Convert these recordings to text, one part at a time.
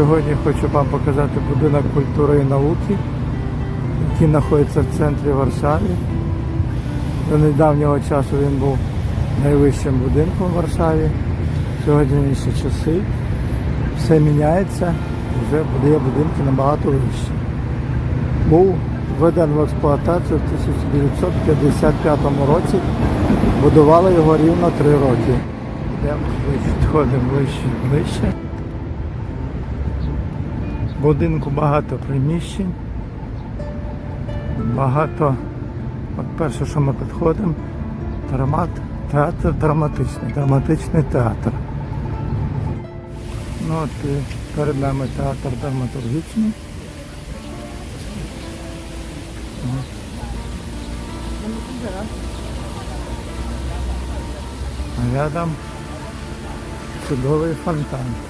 Сьогодні хочу вам показати будинок культури і науки, який знаходиться в центрі Варшави. До недавнього часу він був найвищим будинком в Варшаві. Сьогодні інші часи. Все міняється, вже буде будинки набагато вищі. Був введений в експлуатацію в 1955 році. Будували його рівно три роки. Йдемо ближче, підходимо ближче ближче. Будинку багато приміщень. Багато. От перше, що ми підходимо, драмат, театр драматичний, драматичний театр. Ну от перед нами театр драматургічний. Рядом чудовий фонтан.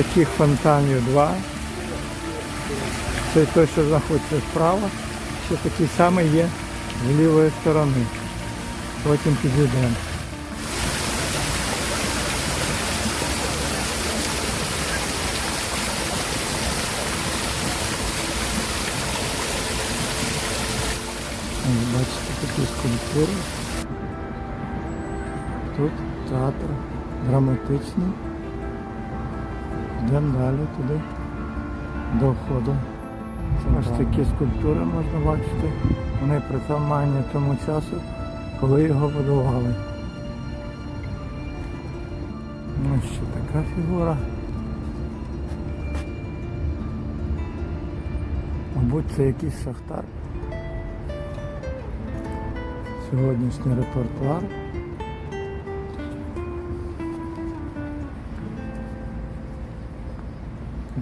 Таких фонтанів два. Це той, що знаходиться справа, ще такий самий є з лівої сторони. Потім підійдемо. Бачите, такі скульптури. Тут театр драматичний. Йдемо далі туди до входу. Ось такі скульптури можна бачити. Вони притаманні тому часу, коли його будували. Ну ще така фігура. Мабуть, це якийсь шахтар. Сьогоднішній репертуар.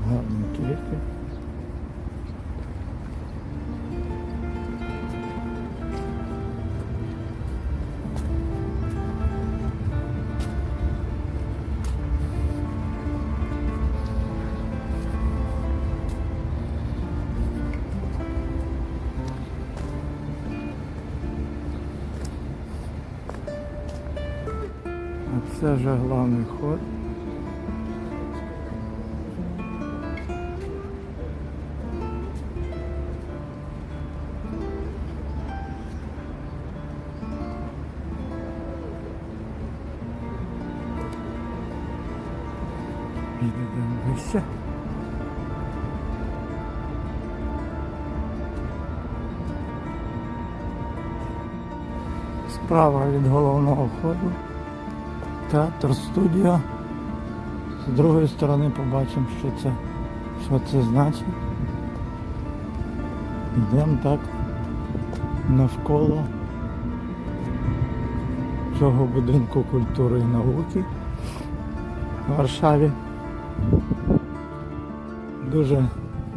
Гарні квіти. Це вже головний ход. Вище. Справа від головного входу. Театр студія. З другої сторони побачимо, що це, що це значить. Йдемо так навколо цього будинку культури і науки в Варшаві. Дуже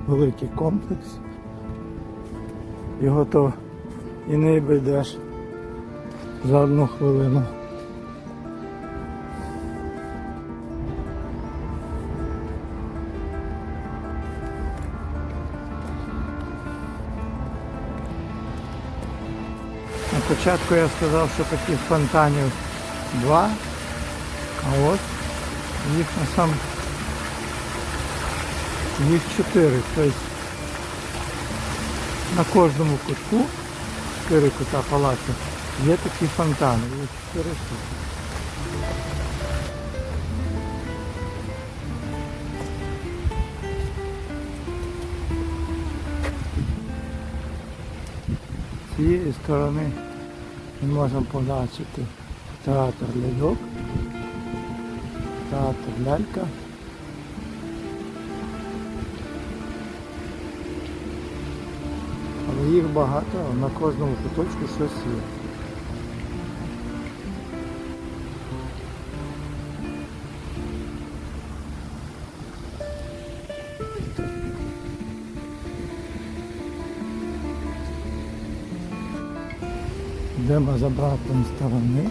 великий комплекс. Його то і не обійдеш за одну хвилину. На початку я сказав, що таких фонтанів два, а от їх на сам їх чотири. Тобто на кожному кутку, чотири кута палацу, є такі фонтани. Є чотири штуки. З цієї сторони ми можемо побачити театр ляльок, театр лялька. Їх багато, на кожному куточку щось є. Йдемо з обратної сторони.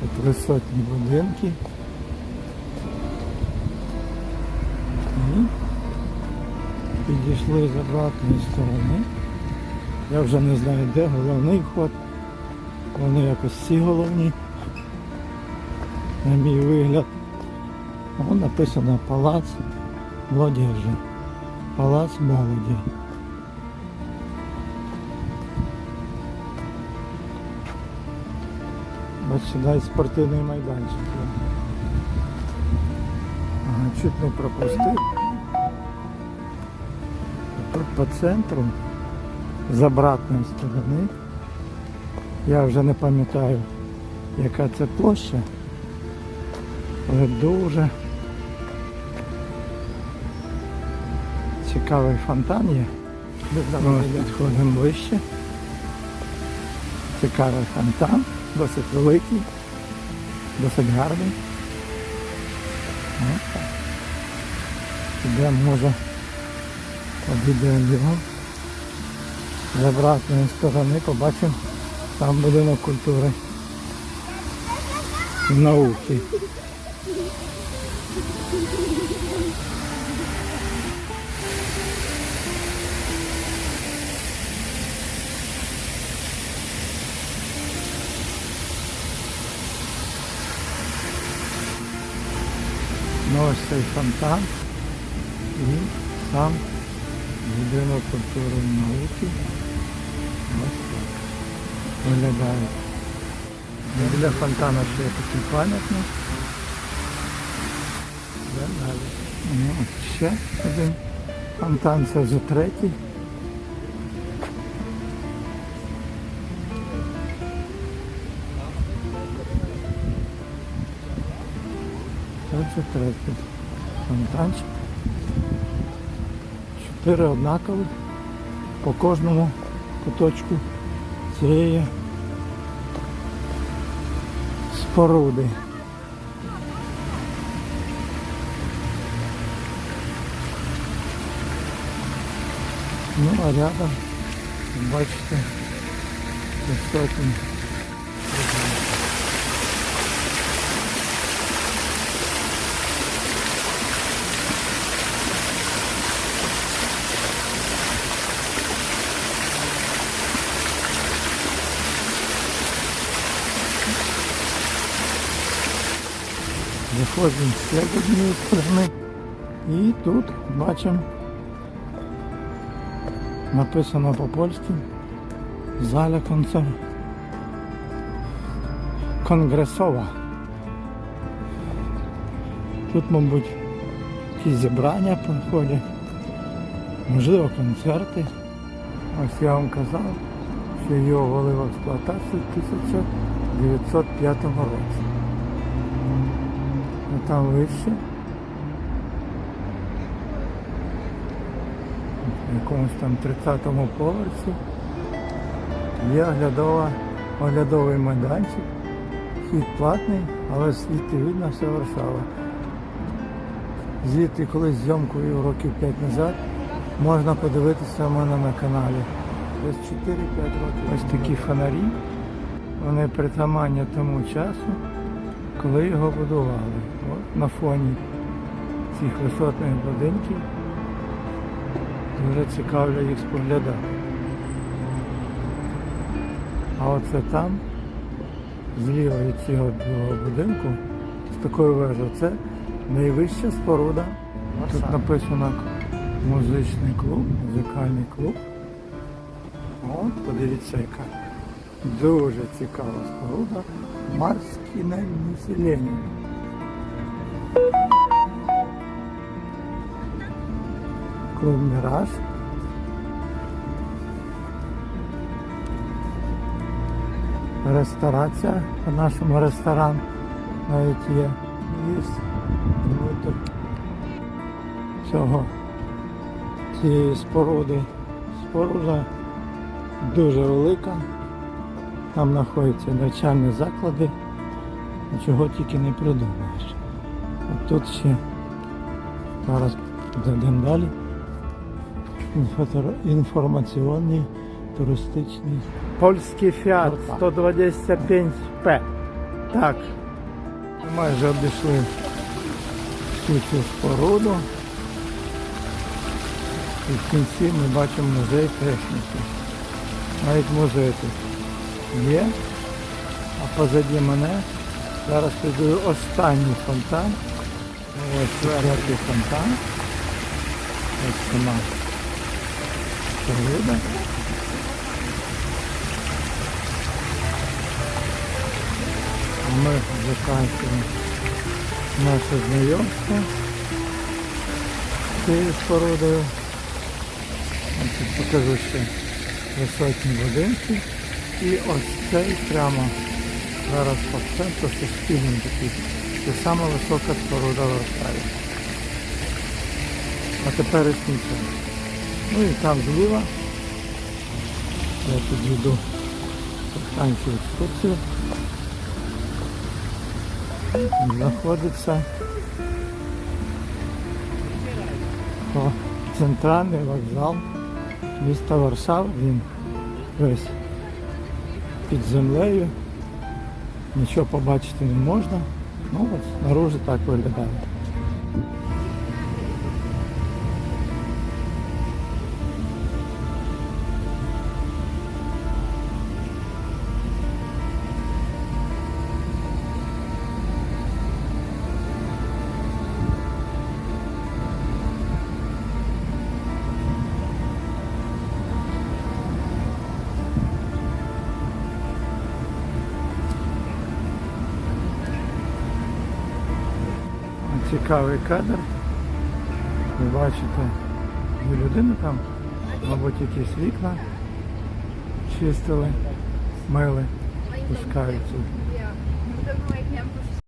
Тут висотні будинки. Підійшли з обратної сторони. Я вже не знаю, де головний вход. Вони якось всі головні. На мій вигляд. О, написано палац молодежі. Палац молоді. Ось сюди спортивний майданчик. Ага, чуть не пропустив. Тут по центру, з обратної сторони. Я вже не пам'ятаю, яка це площа. Але дуже цікавий фонтан є. Ми підходимо ближче. Цікавий фонтан, досить великий, досить гарний. Ідемо, може, обійдемо його. З обратної сторони побачимо там будинок культури і науки. Ну ось цей фонтан і сам будинок культури науки. Ось так виглядає. І Біля фонтану ще є такий пам'ятник. Ну, от ще один фонтан, це вже третій. Це вже третій фонтанчик. Чотири однакові по кожному куточку цієї споруди. Ну, а рядом, бачите, висотні. Виходимо ще з однієї сторони. І тут бачимо написано по-польськи Заля концерт конгресова. Тут, мабуть, якісь зібрання проходять, можливо, концерти. Ось я вам казав, що його ввели в експлуатацію в 1905 році. Там вище. В якомусь там 30-му поверсі є оглядова, оглядовий майданчик. Вхід платний, але звідти видно вся Варшава. Звідти колись зйомкою років 5 назад можна подивитися в мене на каналі. Десь 4-5 років. Ось такі фонарі. Вони притаманні тому часу, коли його будували. На фоні цих висотних будинків дуже цікаво їх споглядати. А оце там, зліва від цього білого будинку, з такою вежою, це найвища споруда. Тут написано музичний клуб, музикальний клуб. От, подивіться, яка дуже цікава споруда. Марське населення. Клуб Міраж. Ресторація, по-нашому ресторан навіть є. Є внутрь цього цієї споруди. Споруда дуже велика. Там знаходяться навчальні заклади. Нічого тільки не придумаєш. А тут ще зараз зайдемо далі. Інформаційний туристичний. Польський фіат 125П. Так. Ми майже обійшли всю цю споруду. І в кінці ми бачимо музей техніки. Навіть музей тут є. А позаді мене зараз піду останній фонтан. Ось четвертий фонтан. Ось сама споруда. А ми закінчуємо наше знайомство з цією спорудою. Покажу ще висотні будинки. І ось цей прямо зараз по центру це спільний такий. Це сама висока споруда в Варшаві. А тепер і. Ну і там зліва. Я підійду танцю екскурсію. Знаходиться о, центральний вокзал міста Варшава. Він весь під землею. Нічого побачити не можна. Ну от снаружи так виглядає. Цікавий кадр. Ви бачите, є людина там, мабуть, якісь вікна чистили, мили, пускають.